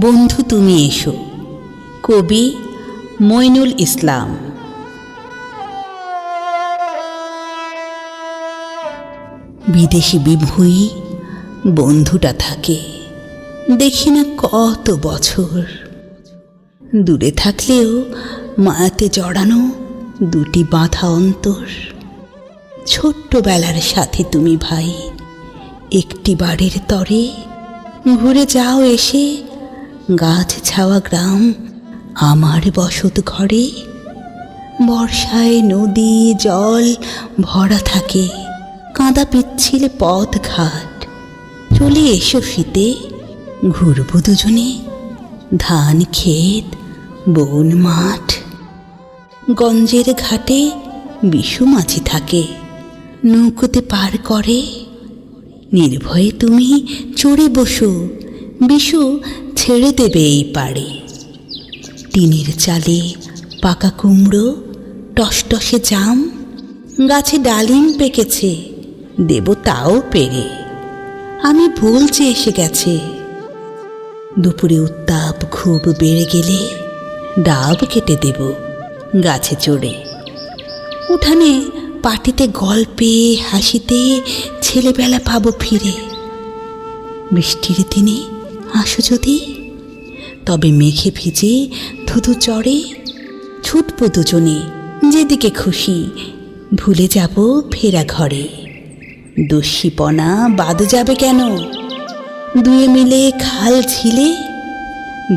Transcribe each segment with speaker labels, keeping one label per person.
Speaker 1: বন্ধু তুমি এসো। কবি মইনুল ইসলাম। বিদেশি বিভুই, বন্ধুটা থাকে। দেখি না কত বছর। দূরে থাকলেও মায়াতে জড়ানো দুটি বাঁধা অন্তর। ছোট্টবেলার সাথে তুমি ভাই, একটি বাড়ির তরে। ঘুরে যাও এসে গাছ ছাওয়া গ্রাম, আমার বসত ঘরে। বর্ষায় নদী, জল ভরা থাকে, কাঁদা পিচ্ছিল পথ ঘাট। চলে এসো শীতে, ঘুরবো দুজনে, ধান, ক্ষেত, বন, মাঠ। গঞ্জের ঘাটে বিশু মাঝি থাকে, নৌকোতে পার করে। নির্ভয়ে তুমি চড়ে বসো বিশু ছেড়ে দেবে এই পাড়ে টিনের চালে পাকা কুমড়ো, টসটসে জাম, গাছে ডালিম পেকেছে দেব তাও পেরে। আমি বলছি এসে গেছে। দুপুরে উত্তাপ খুব বেড়ে গেলে ডাব কেটে দেব গাছে চড়ে। উঠানে পাটিতে গল্পে, হাসিতে ছেলেবেলা পাবো ফিরে। বৃষ্টির দিনে আসো যদি। তবে মেঘে ভিজে ধুধু চড়ে ছুটবো দুজনে, যেদিকে খুশি ভুলে যাব ফেরা ঘরে। দস্যিপনা বাদ যাবে কেন? দুয়ে মিলে খাল ছিলে,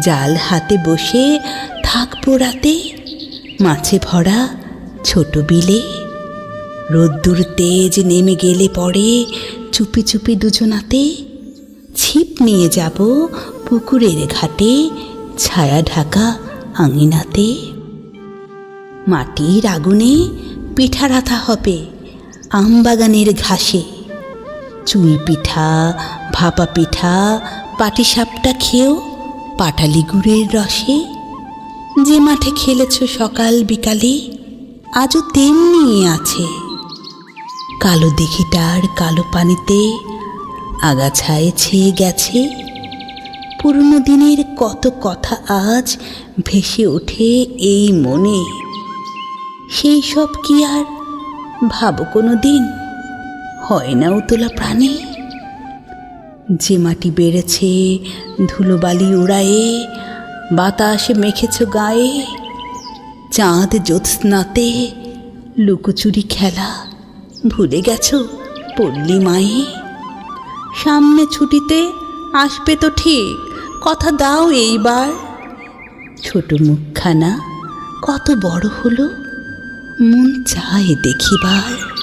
Speaker 1: জাল হাতে বসে থাকব রাতে, মাছে ভরা ছোট বিলে। রোদ্দুর তেজ নেমে গেলে পরে চুপি চুপি দুজনাতে ছিপ নিয়ে যাব পুকুরের ঘাটে, ছায়া ঢাকা আঙিনাতে। মাটির আগুনে পিঠা রাধা হবে আমবাগানের ঘাসে। চুই পিঠা, ভাপা পিঠা, পাটিসাপটা খেয়েও পাটালি গুড়ের রসে। যে মাঠে খেলেছ সকাল বিকালে, আজও তেমনি আছে। কালো দিঘিটার কালো পানিতে আগাছায় ছেয়ে গেছে। পুরনো দিনের কত কথা আজ ভেসে ওঠে এই মনে। সেই সব কি আর ভাবো কোনো দিন? হয় না উতলা প্রাণে। যে মাটি বেড়েছে ধুলোবালি উড়ায়ে, বাতাসে মেখেছ গায়ে, চাঁদ জ্যোৎস্নাতে লুকোচুরি খেলা ভুলে গেছো পল্লী মায়ে। সামনে ছুটিতে আসবে তো ঠিক, কথা দাও এইবার। ছোট মুখখানা কত বড় হলো, মন চায় দেখিবার।